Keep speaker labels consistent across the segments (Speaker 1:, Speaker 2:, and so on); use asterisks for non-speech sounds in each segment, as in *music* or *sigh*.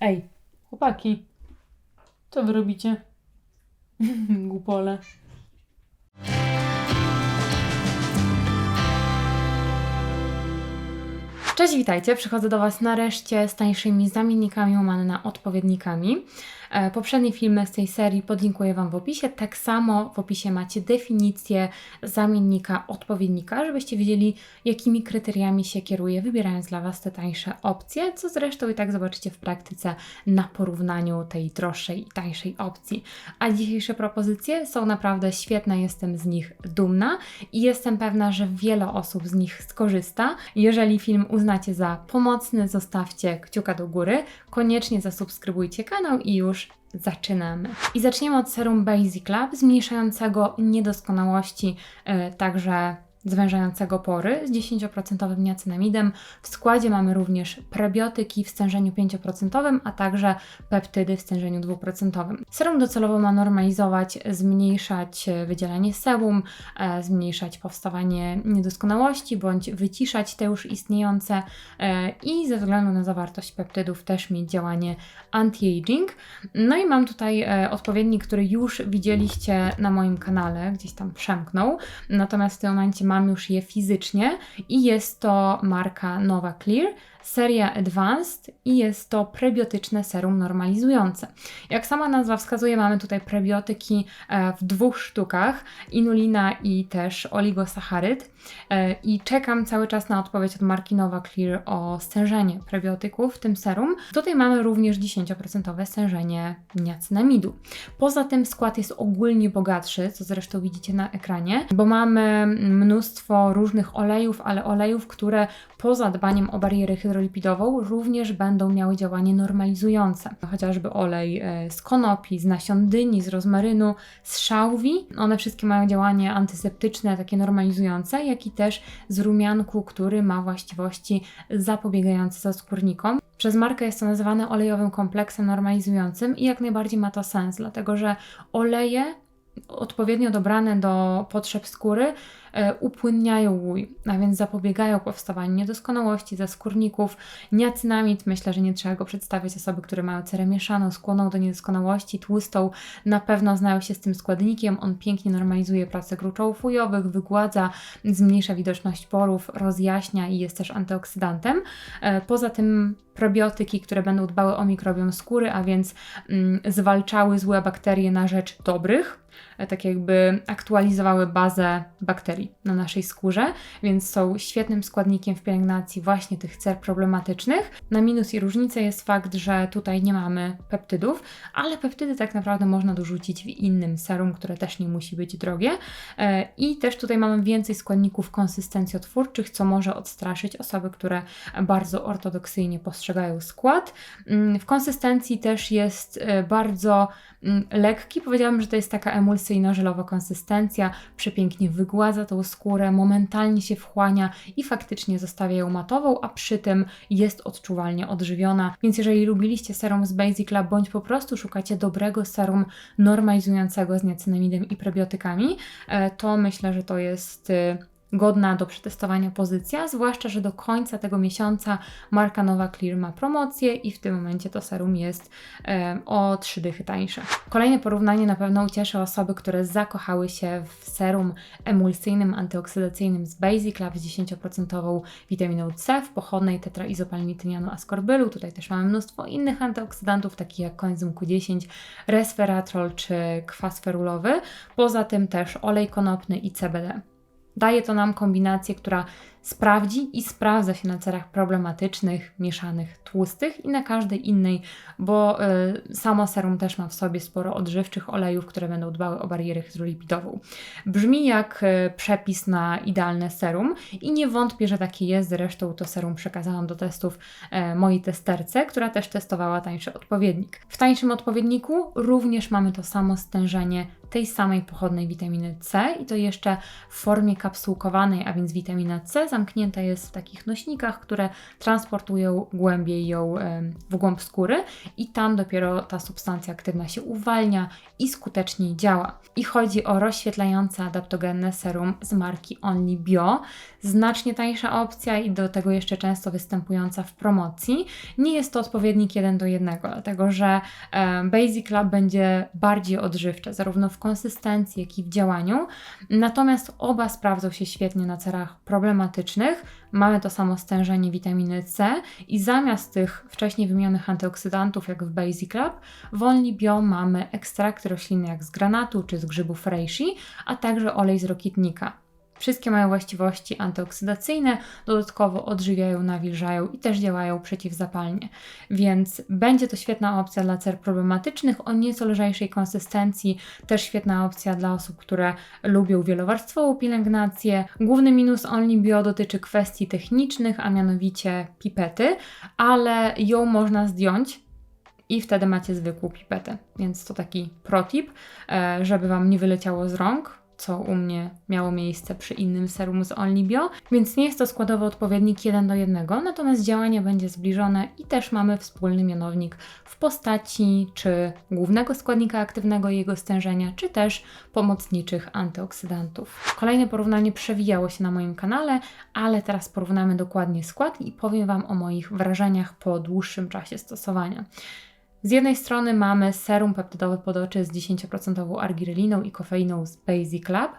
Speaker 1: Ej, chłopaki, co wy robicie? *laughs* Głupole. Cześć, witajcie. Przychodzę do Was nareszcie z tańszymi zamiennikami łamane na odpowiednikami. E, Poprzednie filmy z tej serii podlinkuję Wam w opisie. Tak samo w opisie macie definicję zamiennika, odpowiednika, żebyście wiedzieli, jakimi kryteriami się kieruję, wybierając dla Was te tańsze opcje, co zresztą i tak zobaczycie w praktyce na porównaniu tej droższej i tańszej opcji. A dzisiejsze propozycje są naprawdę świetne, jestem z nich dumna i jestem pewna, że wiele osób z nich skorzysta. Jeżeli film uznacie za pomocny, zostawcie kciuka do góry, koniecznie zasubskrybujcie kanał i już zaczynamy. I zaczniemy od serum Basic Lab, zmniejszającego niedoskonałości, e, także zwężającego pory z 10% niacinamidem. W składzie mamy również prebiotyki w stężeniu 5%, a także peptydy w stężeniu 2%. Serum docelowo ma normalizować, zmniejszać e, wydzielanie sebum, e, zmniejszać powstawanie niedoskonałości bądź wyciszać te już istniejące e, i ze względu na zawartość peptydów też mieć działanie anti-aging. No i mam tutaj odpowiednik, który już widzieliście na moim kanale, gdzieś tam przemknął, natomiast w tym momencie mam już je fizycznie i jest to marka Nova Clear, seria Advanced i jest to prebiotyczne serum normalizujące. Jak sama nazwa wskazuje, mamy tutaj prebiotyki e, w dwóch sztukach, inulina i też oligosacharyd E, i czekam cały czas na odpowiedź od marki Nova Clear o stężenie prebiotyków w tym serum. Tutaj mamy również 10% stężenie niacinamidu. Poza tym skład jest ogólnie bogatszy, co zresztą widzicie na ekranie, bo mamy mnóstwo różnych olejów, ale olejów, które poza dbaniem o barierę hydrolipidową również będą miały działanie normalizujące. Chociażby olej e, z konopi, z nasion dyni, z rozmarynu, z szałwi. One wszystkie mają działanie antyseptyczne, takie normalizujące, jak i też z rumianku, który ma właściwości zapobiegające zaskórnikom. Przez markę jest to nazywane olejowym kompleksem normalizującym i jak najbardziej ma to sens, dlatego że oleje odpowiednio dobrane do potrzeb skóry upłynniają łój, a więc zapobiegają powstawaniu niedoskonałości, zaskórników. Niacynamid, myślę, że nie trzeba go przedstawiać. Osoby, które mają cerę mieszaną, skłonną do niedoskonałości, tłustą, na pewno znają się z tym składnikiem. On pięknie normalizuje pracę gruczołów ujowych, wygładza, zmniejsza widoczność porów, rozjaśnia i jest też antyoksydantem. E, Poza tym probiotyki, które będą dbały o mikrobiom skóry, a więc mm, zwalczały złe bakterie na rzecz dobrych, e, tak jakby aktualizowały bazę bakterii na naszej skórze, więc są świetnym składnikiem w pielęgnacji właśnie tych cer problematycznych. Na minus i różnicę jest fakt, że tutaj nie mamy peptydów, ale peptydy tak naprawdę można dorzucić w innym serum, które też nie musi być drogie. E, I też tutaj mamy więcej składników konsystencjotwórczych, co może odstraszyć osoby, które bardzo ortodoksyjnie postrzegają skład. Mm, W konsystencji też jest e, bardzo mm, lekki. Powiedziałabym, że to jest taka emulsyjno-żelowa konsystencja. Przepięknie wygładza tą skórę, momentalnie się wchłania i faktycznie zostawia ją matową, a przy tym jest odczuwalnie odżywiona. Więc jeżeli lubiliście serum z Basic Lab, bądź po prostu szukacie dobrego serum normalizującego z niacinamidem i prebiotykami, e, to myślę, że to jest e, godna do przetestowania pozycja, zwłaszcza, że do końca tego miesiąca marka Nova Clear ma promocję i w tym momencie to serum jest e, o 3 dychy tańsze. Kolejne porównanie na pewno ucieszy osoby, które zakochały się w serum emulsyjnym, antyoksydacyjnym z Basic Lab z 10% witaminą C w pochodnej tetraizopalmitynianu ascorbylu. Tutaj też mamy mnóstwo innych antyoksydantów, takich jak coenzym Q10, resveratrol czy kwas ferulowy. Poza tym też olej konopny i CBD. Daje to nam kombinację, która sprawdzi i sprawdza się na cerach problematycznych, mieszanych, tłustych i na każdej innej, bo y, samo serum też ma w sobie sporo odżywczych olejów, które będą dbały o barierę hydrolipidową. Brzmi jak y, przepis na idealne serum i nie wątpię, że takie jest. Zresztą to serum przekazałam do testów e, mojej testerce, która też testowała tańszy odpowiednik. W tańszym odpowiedniku również mamy to samo stężenie tej samej pochodnej witaminy C i to jeszcze w formie kapsułkowanej, a więc witamina C zamknięta jest w takich nośnikach, które transportują głębiej ją w głąb skóry i tam dopiero ta substancja aktywna się uwalnia i skuteczniej działa. I chodzi o rozświetlające adaptogenne serum z marki Only Bio. Znacznie tańsza opcja i do tego jeszcze często występująca w promocji. Nie jest to odpowiednik jeden do jednego, dlatego że Basic Lab będzie bardziej odżywcze, zarówno w konsystencji, jak i w działaniu. Natomiast oba sprawdzą się świetnie na cerach problematycznych. Mamy to samo stężenie witaminy C i zamiast tych wcześniej wymienionych antyoksydantów, jak w Basic Lab, w Only Bio mamy ekstrakty roślinne jak z granatu czy z grzybów reishi, a także olej z rokitnika. Wszystkie mają właściwości antyoksydacyjne, dodatkowo odżywiają, nawilżają i też działają przeciwzapalnie. Więc będzie to świetna opcja dla cer problematycznych o nieco lżejszej konsystencji, też świetna opcja dla osób, które lubią wielowarstwową pielęgnację. Główny minus Only Bio dotyczy kwestii technicznych, a mianowicie pipety, ale ją można zdjąć i wtedy macie zwykłą pipetę. Więc to taki protip, e, żeby Wam nie wyleciało z rąk, co u mnie miało miejsce przy innym serum z Only Bio, więc nie jest to składowy odpowiednik jeden do jednego, natomiast działanie będzie zbliżone i też mamy wspólny mianownik w postaci czy głównego składnika aktywnego i jego stężenia, czy też pomocniczych antyoksydantów. Kolejne porównanie przewijało się na moim kanale, ale teraz porównamy dokładnie skład i powiem Wam o moich wrażeniach po dłuższym czasie stosowania. Z jednej strony mamy serum peptydowe pod oczy z 10% argiryliną i kofeiną z Basic Lab,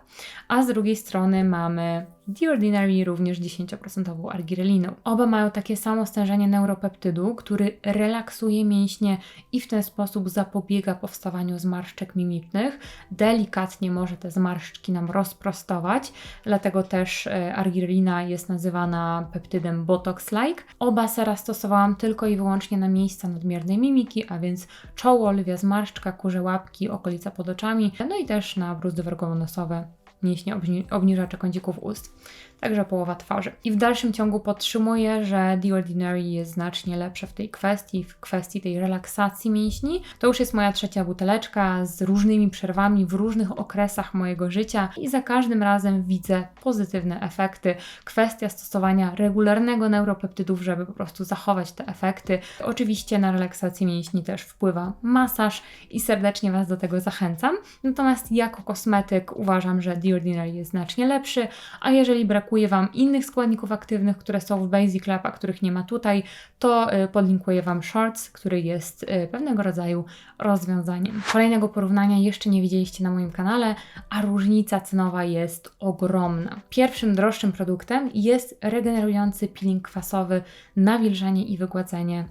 Speaker 1: a z drugiej strony mamy The Ordinary również 10% argiryliną. Oba mają takie samo stężenie neuropeptydu, który relaksuje mięśnie i w ten sposób zapobiega powstawaniu zmarszczek mimicznych. Delikatnie może te zmarszczki nam rozprostować, dlatego też e, argirylina jest nazywana peptydem Botox-like. Oba sera stosowałam tylko i wyłącznie na miejsca nadmiernej mimiki, a więc czoło, lwia zmarszczka, kurze łapki, okolica pod oczami, no i też na bruzdy wargowo-nosowe mięśnie obni- obniżacze kącików ust, także połowa twarzy. I w dalszym ciągu podtrzymuję, że The Ordinary jest znacznie lepsze w tej kwestii, w kwestii tej relaksacji mięśni. To już jest moja trzecia buteleczka z różnymi przerwami w różnych okresach mojego życia i za każdym razem widzę pozytywne efekty. Kwestia stosowania regularnego neuropeptydów, żeby po prostu zachować te efekty. Oczywiście na relaksację mięśni też wpływa masaż i serdecznie Was do tego zachęcam. Natomiast jako kosmetyk uważam, że The Ordinary jest znacznie lepszy, a jeżeli brakuje Wam innych składników aktywnych, które są w Basic Lab, a których nie ma tutaj, to y, podlinkuję Wam Shorts, który jest y, pewnego rodzaju rozwiązaniem. Kolejnego porównania jeszcze nie widzieliście na moim kanale, a różnica cenowa jest ogromna. Pierwszym droższym produktem jest regenerujący peeling kwasowy, nawilżenie i wygładzenie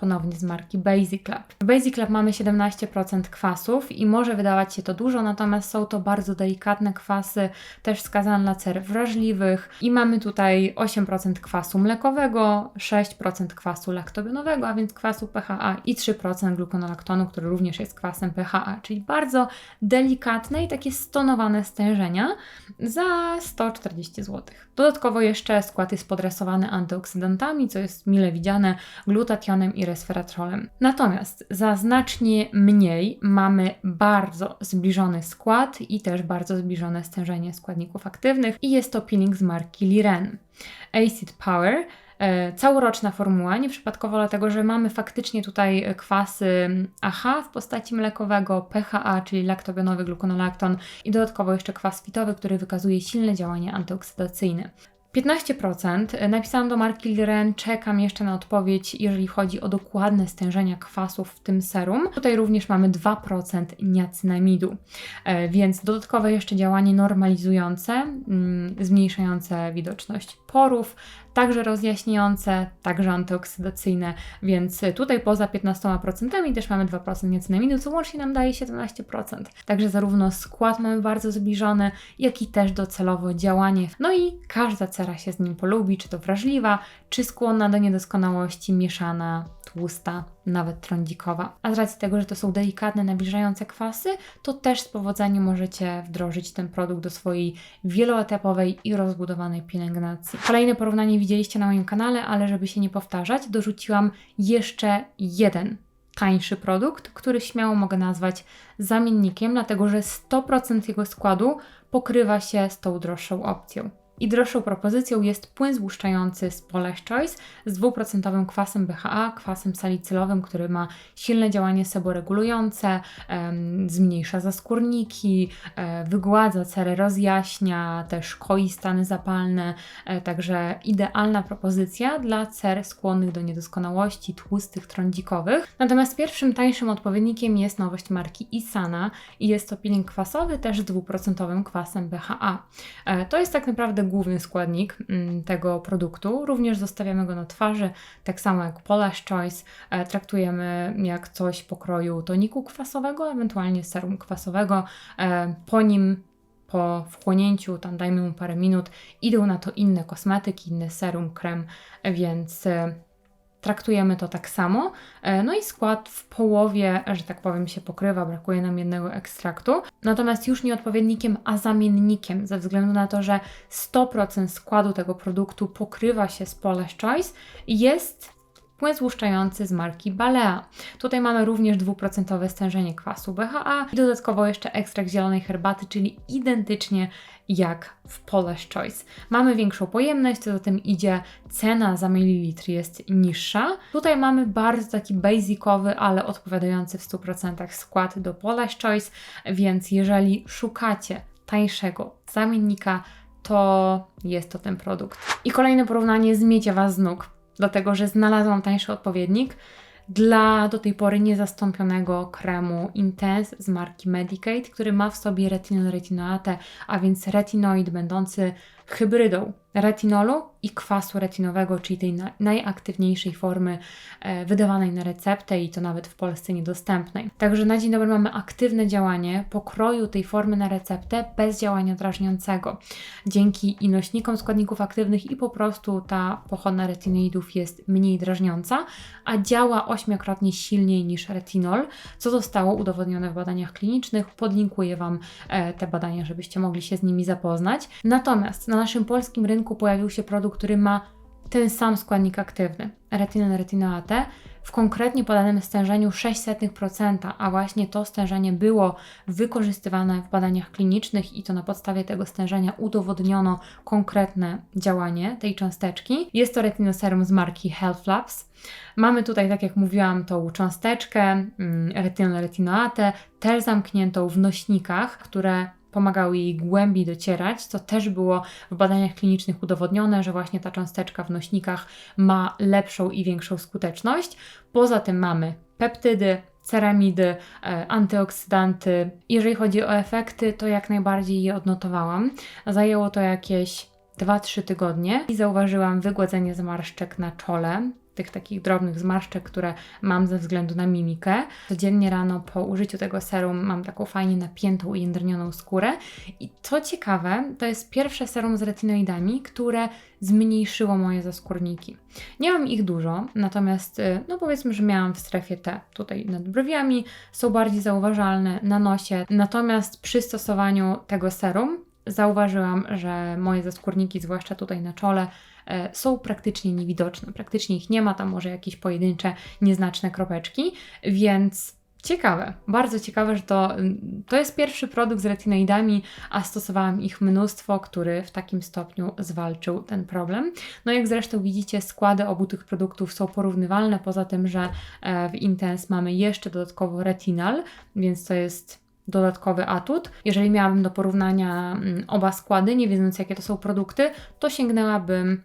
Speaker 1: ponownie z marki Basic Lab. W Basic mamy 17% kwasów i może wydawać się to dużo, natomiast są to bardzo delikatne kwasy, też wskazane dla cer wrażliwych i mamy tutaj 8% kwasu mlekowego, 6% kwasu laktobionowego, a więc kwasu PHA i 3% glukonolaktonu, który również jest kwasem PHA, czyli bardzo delikatne i takie stonowane stężenia za 140 zł. Dodatkowo jeszcze skład jest podresowany antyoksydantami, co jest mile widziane, glutationem i resveratrolem. Natomiast za znacznie mniej mamy bardzo zbliżony skład i też bardzo zbliżone stężenie składników aktywnych i jest to peeling z marki Liren. Acid Power e, całoroczna formuła, nieprzypadkowo dlatego, że mamy faktycznie tutaj kwasy AHA w postaci mlekowego, PHA, czyli laktobionowy gluconolakton i dodatkowo jeszcze kwas fitowy, który wykazuje silne działanie antyoksydacyjne. 15% napisałam do marki Liren, czekam jeszcze na odpowiedź, jeżeli chodzi o dokładne stężenia kwasów w tym serum. Tutaj również mamy 2% niacynamidu, e, więc dodatkowe jeszcze działanie normalizujące, mm, zmniejszające widoczność porów, także rozjaśniające, także antyoksydacyjne, więc tutaj poza 15% też mamy 2% niacynamidu, co łącznie nam daje 17%. Także zarówno skład mamy bardzo zbliżony, jak i też docelowo działanie. No i każda cera się z nim polubi, czy to wrażliwa, czy skłonna do niedoskonałości, mieszana, tłusta, nawet trądzikowa. A z racji tego, że to są delikatne, nawilżające kwasy, to też z powodzeniem możecie wdrożyć ten produkt do swojej wieloetapowej i rozbudowanej pielęgnacji. Kolejne porównanie widzieliście na moim kanale, ale żeby się nie powtarzać, dorzuciłam jeszcze jeden tańszy produkt, który śmiało mogę nazwać zamiennikiem, dlatego że 100% jego składu pokrywa się z tą droższą opcją. I droższą propozycją jest płyn złuszczający z Polish Choice z dwuprocentowym kwasem BHA, kwasem salicylowym, który ma silne działanie seboregulujące, em, zmniejsza zaskórniki, e, wygładza cery, rozjaśnia, też koi stany zapalne, e, także idealna propozycja dla cer skłonnych do niedoskonałości, tłustych, trądzikowych. Natomiast pierwszym tańszym odpowiednikiem jest nowość marki Isana i jest to peeling kwasowy też z dwuprocentowym kwasem BHA. E, To jest tak naprawdę główny składnik mm, tego produktu. Również zostawiamy go na twarzy, tak samo jak Polish Choice. E, Traktujemy jak coś pokroju toniku kwasowego, ewentualnie serum kwasowego. E, Po nim po wchłonięciu, tam dajmy mu parę minut, idą na to inne kosmetyki, inny serum, krem, więc e, traktujemy to tak samo. E, No i skład w połowie, że tak powiem, się pokrywa, brakuje nam jednego ekstraktu. Natomiast już nie odpowiednikiem, a zamiennikiem, ze względu na to, że 100% składu tego produktu pokrywa się z Polish Choice, jest płyn złuszczający z marki Balea. Tutaj mamy również dwuprocentowe stężenie kwasu BHA i dodatkowo jeszcze ekstrakt zielonej herbaty, czyli identycznie jak w Polish Choice. Mamy większą pojemność, co za tym idzie cena za mililitr jest niższa. Tutaj mamy bardzo taki basicowy, ale odpowiadający w 100% skład do Polish Choice, więc jeżeli szukacie tańszego zamiennika, to jest to ten produkt. I kolejne porównanie zmiecie Was z nóg, dlatego że znalazłam tańszy odpowiednik dla do tej pory niezastąpionego kremu Intense z marki Medicate, który ma w sobie retinol retinoate, a więc retinoid będący hybrydą retinolu i kwasu retinowego, czyli tej na, najaktywniejszej formy e, wydawanej na receptę i to nawet w Polsce niedostępnej. Także na dzień dobry mamy aktywne działanie pokroju tej formy na receptę bez działania drażniącego. Dzięki i nośnikom składników aktywnych i po prostu ta pochodna retinoidów jest mniej drażniąca, a działa ośmiokrotnie silniej niż retinol, co zostało udowodnione w badaniach klinicznych. Podlinkuję Wam e, te badania, żebyście mogli się z nimi zapoznać. Natomiast na naszym polskim rynku pojawił się produkt, który ma ten sam składnik aktywny, retinol retinoate, w konkretnie podanym stężeniu 0,06%, a właśnie to stężenie było wykorzystywane w badaniach klinicznych i to na podstawie tego stężenia udowodniono konkretne działanie tej cząsteczki. Jest to retinoserum z marki Health Labs. Mamy tutaj, tak jak mówiłam, tą cząsteczkę mm, retinol retinoate, też zamkniętą w nośnikach, które pomagały jej głębiej docierać, co też było w badaniach klinicznych udowodnione, że właśnie ta cząsteczka w nośnikach ma lepszą i większą skuteczność. Poza tym mamy peptydy, ceramidy, e, antyoksydanty. Jeżeli chodzi o efekty, to jak najbardziej je odnotowałam. Zajęło to jakieś 2-3 tygodnie i zauważyłam wygładzenie zmarszczek na czole, tych takich drobnych zmarszczek, które mam ze względu na mimikę. Codziennie rano po użyciu tego serum mam taką fajnie napiętą i jędrnioną skórę. I co ciekawe, to jest pierwsze serum z retinoidami, które zmniejszyło moje zaskórniki. Nie mam ich dużo, natomiast y, no powiedzmy, że miałam w strefie T. Tutaj nad brwiami są bardziej zauważalne, na nosie. Natomiast przy stosowaniu tego serum zauważyłam, że moje zaskórniki, zwłaszcza tutaj na czole, e, są praktycznie niewidoczne. Praktycznie ich nie ma, tam może jakieś pojedyncze, nieznaczne kropeczki, więc ciekawe, bardzo ciekawe, że to, to jest pierwszy produkt z retinoidami, a stosowałam ich mnóstwo, który w takim stopniu zwalczył ten problem. No jak zresztą widzicie, składy obu tych produktów są porównywalne, poza tym, że e, w Intense mamy jeszcze dodatkowo retinal, więc to jest dodatkowy atut. Jeżeli miałabym do porównania mm, oba składy, nie wiedząc jakie to są produkty, to sięgnęłabym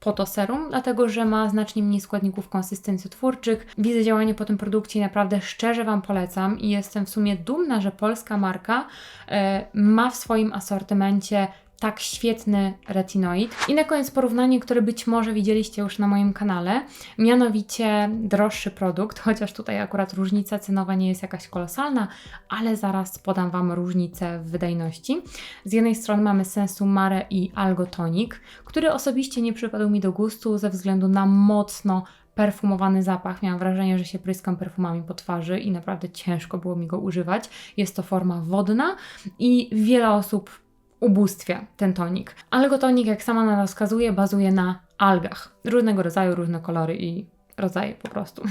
Speaker 1: po to serum, dlatego że ma znacznie mniej składników konsystencjotwórczych. Widzę działanie po tym produkcie i naprawdę szczerze Wam polecam i jestem w sumie dumna, że polska marka e, ma w swoim asortymencie tak świetny retinoid. I na koniec porównanie, które być może widzieliście już na moim kanale, mianowicie droższy produkt, chociaż tutaj akurat różnica cenowa nie jest jakaś kolosalna, ale zaraz podam Wam różnicę w wydajności. Z jednej strony mamy Sensumare i Algotonic, który osobiście nie przypadł mi do gustu ze względu na mocno perfumowany zapach. Miałam wrażenie, że się pryskam perfumami po twarzy i naprawdę ciężko było mi go używać. Jest to forma wodna i wiele osób ubóstwia ten tonik. Algotonik, jak sama nazwa wskazuje, bazuje na algach. Różnego rodzaju, różne kolory i rodzaje po prostu.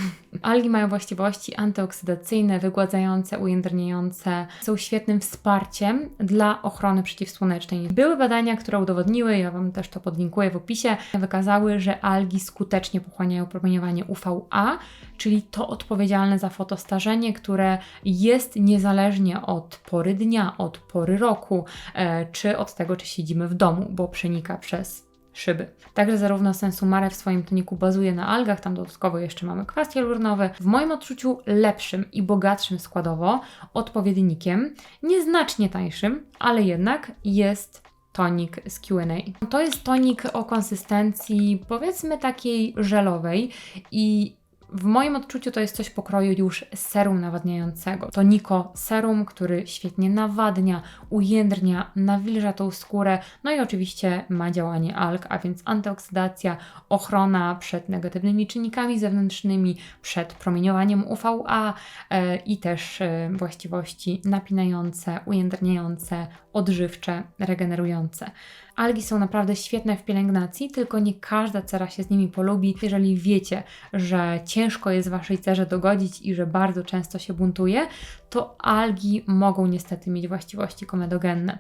Speaker 1: Algi mają właściwości antyoksydacyjne, wygładzające, ujędrniające, są świetnym wsparciem dla ochrony przeciwsłonecznej. Były badania, które udowodniły, ja Wam też to podlinkuję w opisie, wykazały, że algi skutecznie pochłaniają promieniowanie UVA, czyli to odpowiedzialne za fotostarzenie, które jest niezależnie od pory dnia, od pory roku, e, czy od tego, czy siedzimy w domu, bo przenika przez szyby. Także zarówno Sensumare w swoim toniku bazuje na algach, tam dodatkowo jeszcze mamy kwas hialuronowy. W moim odczuciu lepszym i bogatszym składowo odpowiednikiem, nieznacznie tańszym, ale jednak jest tonik z Q&A. To jest tonik o konsystencji powiedzmy takiej żelowej i w moim odczuciu to jest coś pokroju już serum nawadniającego. To Niko serum, który świetnie nawadnia, ujędrnia, nawilża tą skórę, no i oczywiście ma działanie alg, a więc antyoksydacja, ochrona przed negatywnymi czynnikami zewnętrznymi, przed promieniowaniem UVA e, i też e, właściwości napinające, ujędrniające, odżywcze, regenerujące. Algi są naprawdę świetne w pielęgnacji, tylko nie każda cera się z nimi polubi. Jeżeli wiecie, że ciężko jest Waszej cerze dogodzić i że bardzo często się buntuje, to algi mogą niestety mieć właściwości komedogenne.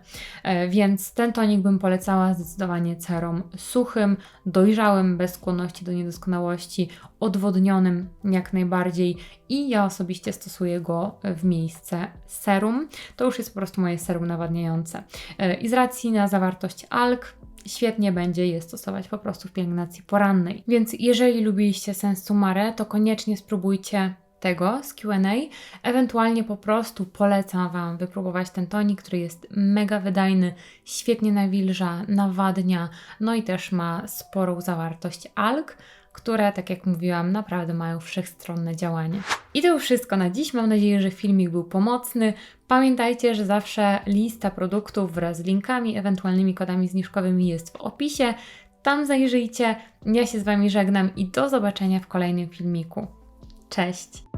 Speaker 1: Więc ten tonik bym polecała zdecydowanie cerom suchym, dojrzałym, bez skłonności do niedoskonałości, odwodnionym jak najbardziej i ja osobiście stosuję go w miejsce serum. To już jest po prostu moje serum nawadniające. E, I z racji na zawartość alg, świetnie będzie je stosować po prostu w pielęgnacji porannej. Więc jeżeli lubiliście Sensu Mare, to koniecznie spróbujcie tego z QA. Ewentualnie po prostu polecam Wam wypróbować ten tonik, który jest mega wydajny, świetnie nawilża, nawadnia, no i też ma sporą zawartość alg które, tak jak mówiłam, naprawdę mają wszechstronne działanie. I to już wszystko na dziś. Mam nadzieję, że filmik był pomocny. Pamiętajcie, że zawsze lista produktów wraz z linkami, ewentualnymi kodami zniżkowymi jest w opisie. Tam zajrzyjcie. Ja się z Wami żegnam i do zobaczenia w kolejnym filmiku. Cześć!